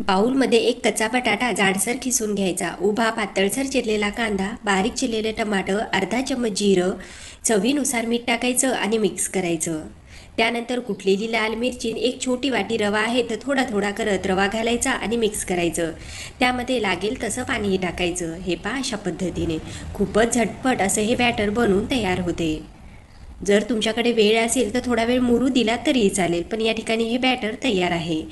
बाऊलमध्ये एक कच्चा बटाटा जाडसर खिसून घ्यायचा. उभा पातळसर चिरलेला कांदा बारीक चिरलेले टमाटर अर्धा चम्मच जिरं चवीनुसार मीठ टाकायचं आणि मिक्स करायचं. त्यानंतर कुटलेली लाल मिरची एक छोटी वाटी रवा आहे तर थोडा थोडा करत रवा घालायचा आणि मिक्स करायचं. त्यामध्ये लागेल तसं पाणीही टाकायचं. हे पहा अशा पद्धतीने. खूपच झटपट असं हे बॅटर बनवून तयार होते. जर तुमच्याकडे वेळ असेल तर थोडा वेळ मुरू दिला तरीही चालेल पण या ठिकाणी हे बॅटर तयार आहे.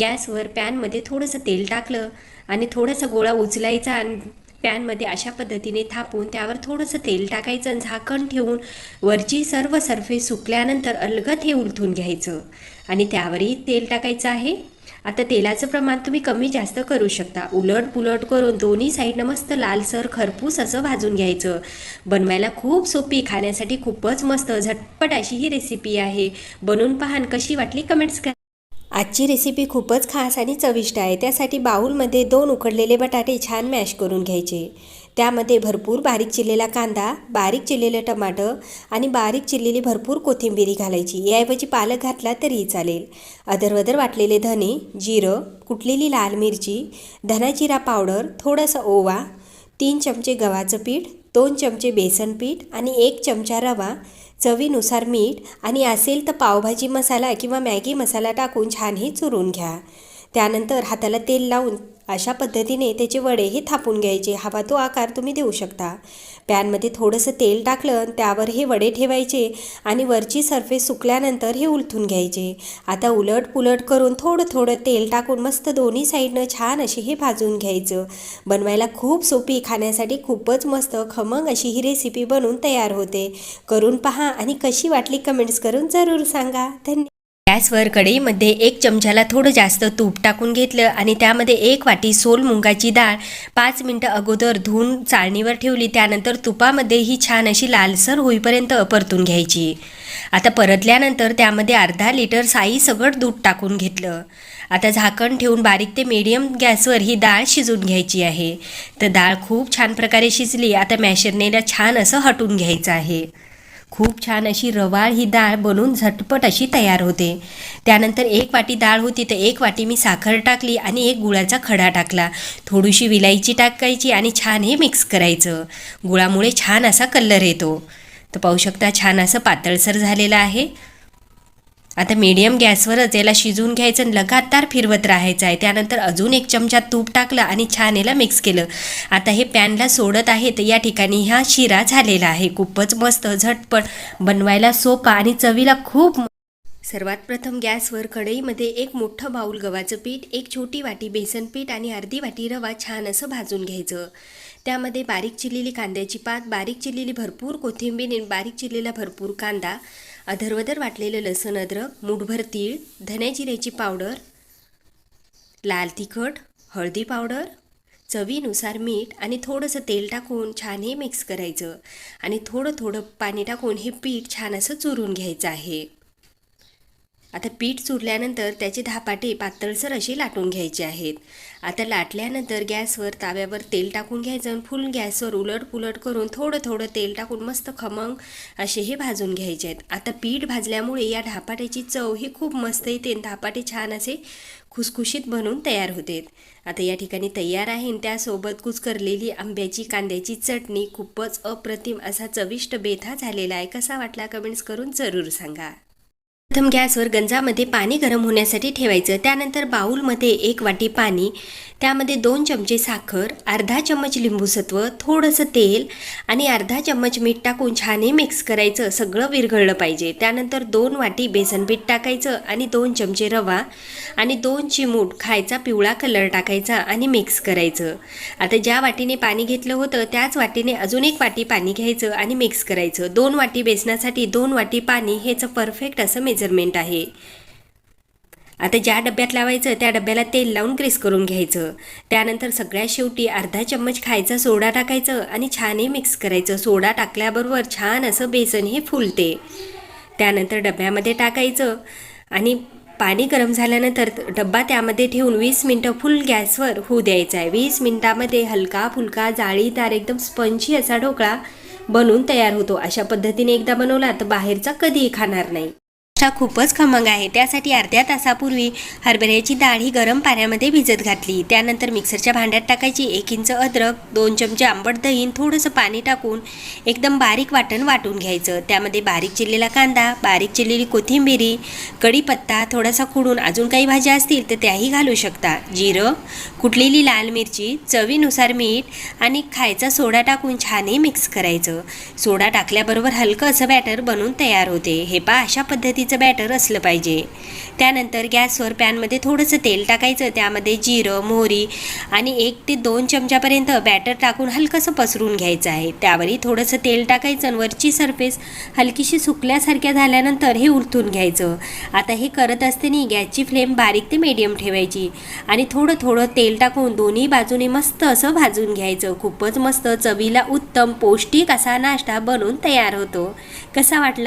गॅसवर पॅनमध्ये थोडंसं तेल टाकलं आणि थोडासा गोळा उचलायचा आणि पॅनमध्ये अशा पद्धतीने थापून त्यावर थोडंसं तेल टाकायचं आणि झाकण ठेवून वरची सर्व सर्फे सुकल्यानंतर अलगत हे उलथून घ्यायचं. आणि त्यावरही तेल टाकायचं आहे. आता तेलाचं प्रमाण तुम्ही कमी जास्त करू शकता. उलट पुलट करून दोन्ही साईडनं मस्त लालसर खरपूस असं भाजून घ्यायचं. बनवायला खूप सोपी खाण्यासाठी खूपच मस्त झटपट अशी ही रेसिपी आहे. बनवून पहा कशी वाटली कमेंट्स करा. आजची रेसिपी खूपच खास आणि चविष्ट आहे. त्यासाठी बाऊलमध्ये दोन उकडलेले बटाटे छान मॅश करून घ्यायचे. त्यामध्ये भरपूर बारीक चिरलेला कांदा बारीक चिरलेलं टमाटर आणि बारीक चिरलेली भरपूर कोथिंबिरी घालायची. याऐवजी पालक घातला तरीही चालेल. अदरवदर वाटलेले धने जिरं कुटलेली लाल मिरची धना जिरा पावडर थोडंसं ओवा तीन चमचे गव्हाचं पीठ दोन चमचे बेसन पीठ आणि एक चमचा रवा चवीनुसार मीठ आणि असेल तर पावभाजी मसाला किंवा मॅगी मसाला टाकून छान हे चुरून घ्या. त्यानंतर हाताला तेल लावून अशा पद्धतीने त्याचे वडेही थापून घ्यायचे. हवा तो आकार तुम्ही देऊ शकता. पॅनमध्ये थोडंसं तेल टाकलं त्यावर हे वडे ठेवायचे आणि वरची सरफेस सुकल्यानंतर हे उलथून घ्यायचे. आता उलट पुलट करून थोडं थोडं तेल टाकून मस्त दोन्ही साईडनं छान असे हे भाजून घ्यायचं. बनवायला खूप सोपी खाण्यासाठी खूपच मस्त खमंग अशी ही रेसिपी बनवून तयार होते. करून पहा आणि कशी वाटली कमेंट्स करून जरूर सांगा. धन्यवाद गॅसवर कढईमध्ये एक चमच्याला थोडं जास्त तूप टाकून घेतलं आणि त्यामध्ये एक वाटी सोल मुंगाची डाळ पाच मिनटं अगोदर धुवून चाळणीवर ठेवली. त्यानंतर तुपामध्ये ही छान अशी लालसर होईपर्यंत परतून घ्यायची. आता परतल्यानंतर त्यामध्ये अर्धा लिटर साई सगळं दूध टाकून घेतलं. आता झाकण ठेवून बारीक ते मीडियम गॅसवर ही डाळ शिजून घ्यायची आहे. तर डाळ खूप छान प्रकारे शिजली. आता मॅशरनेला छान असं हटून घ्यायचं आहे. खूप छान अशी रवाळ ही डाळ बनवून झटपट अशी तयार होते. त्यानंतर एक वाटी डाळ होती तर एक वाटी मी साखर टाकली आणि एक गुळाचा खडा टाकला. थोडीशी विलायची टाकायची आणि छान हे मिक्स करायचं. गुळामुळे छान असा कलर येतो. तर पाहू शकता छान असं पातळसर झालेलं आहे. आता मीडियम गॅसवरच याला शिजवून घ्यायचं आणि लगातार फिरवत राहायचं आहे. त्यानंतर अजून एक चमचा तूप टाकलं आणि छान याला मिक्स केलं. आता हे पॅनला सोडत आहे तर या ठिकाणी हा शिरा झालेला आहे. खूपच मस्त झटपट बनवायला सोपा आणि चवीला खूप सर्वात प्रथम गॅसवर कढईमध्ये एक मोठं बाऊल गव्हाचं पीठ एक छोटी वाटी बेसन पीठ आणि अर्धी वाटी रवा छान असं भाजून घ्यायचं. त्यामध्ये बारीक चिरलेली कांद्याची पात बारीक चिरलेली भरपूर कोथिंबीर बारीक चिरलेला भरपूर कांदा अधरवदर वाटलेलं लसण अद्रक मूठभर तीळ धने जिऱ्याची पावडर लाल तिखट हळदी पावडर चवीनुसार मीठ आणि थोडंसं तेल टाकून छान हे मिक्स करायचं. आणि थोडं थोडं पाणी टाकून हे पीठ छान असं चुरून घ्यायचं आहे. आता पीठ चुरल्यानंतर त्याचे धापाटे पातळसर असे लाटून घ्यायचे आहेत. आता लाटल्यानंतर गॅसवर ताव्यावर तेल टाकून घ्यायचं आणि फुल गॅसवर उलट पुलट करून थोडं थोडं तेल टाकून मस्त खमंग असे हे भाजून घ्यायचे आहेत. आता पीठ भाजल्यामुळे या धापाट्याची चव ही खूप मस्त येते आणि धापाटे छान असे खुसखुशीत बनवून तयार होते. आता या ठिकाणी तयार आहे आणि त्यासोबत कुचकरलेली आंब्याची कांद्याची चटणी खूपच अप्रतिम असा चविष्ट बेथा झालेला आहे. कसा वाटला कमेंट्स करून जरूर सांगा. प्रथम गॅसवर गंजामध्ये पाणी गरम होण्यासाठी ठेवायचं. त्यानंतर बाऊलमध्ये एक वाटी पाणी त्यामध्ये दोन चमचे साखर अर्धा चम्मच लिंबूसत्व थोडंसं तेल आणि अर्धा चम्मच मीठ टाकून छानही मिक्स करायचं. सगळं विरघळलं पाहिजे. त्यानंतर दोन वाटी बेसन पीठ टाकायचं आणि दोन चमचे रवा आणि दोन चिमूट खायचा पिवळा कलर टाकायचा आणि मिक्स करायचं. आता ज्या वाटीने पाणी घेतलं होतं त्याच वाटीने अजून एक वाटी पाणी घ्यायचं आणि मिक्स करायचं. दोन वाटी बेसनासाठी दोन वाटी पाणी हेचं परफेक्ट असं मेजरमेंट आहे. आता ज्या डब्यात लावायचं त्या डब्याला तेल लावून ग्रेस करून घ्यायचं. त्यानंतर सगळ्यात शेवटी अर्धा चम्मच खायचा सोडा टाकायचं आणि छानही मिक्स करायचं. सोडा टाकल्याबरोबर छान असं बेसन हे फुलते. त्यानंतर डब्यामध्ये टाकायचं आणि पाणी गरम झाल्यानंतर डब्बा त्यामध्ये ठेवून वीस मिनटं फुल गॅसवर होऊ द्यायचा आहे. वीस मिनटामध्ये हलका फुलका जाळीदार एकदम स्पंजी असा ढोकळा बनवून तयार होतो. अशा पद्धतीने एकदा बनवला तर बाहेरचा कधीही खाणार नाही. खूपच खमंग आहे. त्यासाठी अर्ध्या तासापूर्वी हरभऱ्याची डाळ ही गरम पाण्यामध्ये भिजत घातली. त्यानंतर मिक्सरच्या भांड्यात टाकायची एक इंच अद्रक दोन चमचे आंबट दही थोडंसं पाणी टाकून एकदम बारीक वाटण वाटून घ्यायचं. त्यामध्ये बारीक चिरलेला कांदा बारीक चिरलेली कोथिंबिरी कढीपत्ता थोडासा खुडून अजून काही भाज्या असतील तर त्याही घालू शकता. जिरं कुटलेली लाल मिरची चवीनुसार मीठ आणि खायचा सोडा टाकून छानही मिक्स करायचं. सोडा टाकल्याबरोबर हलकं असं बॅटर बनून तयार होते. हे पा अशा पद्धतीचं बॅटर असलं पाहिजे. त्यानंतर गॅसवर पॅनमध्ये थोडंसं तेल टाकायचं. त्यामध्ये जिरं मोहरी आणि एक ते दोन चमच्यापर्यंत बॅटर टाकून हलकंसं पसरून घ्यायचं आहे. त्यावरही थोडंसं तेल टाकायचं आणि वरची सरफेस हलकीशी सुकल्यासारख्या झाल्यानंतर हे उलथून घ्यायचं. आता हे करत असताना गॅसची फ्लेम बारीक ते मीडियम ठेवायची आणि थोडं थोडं तेल टाकून दोन्ही बाजूने मस्त असं भाजून घ्यायचं. खूपच मस्त चवीला उत्तम पौष्टिक असा नाश्ता बनून तयार होतो. कसा वाटला?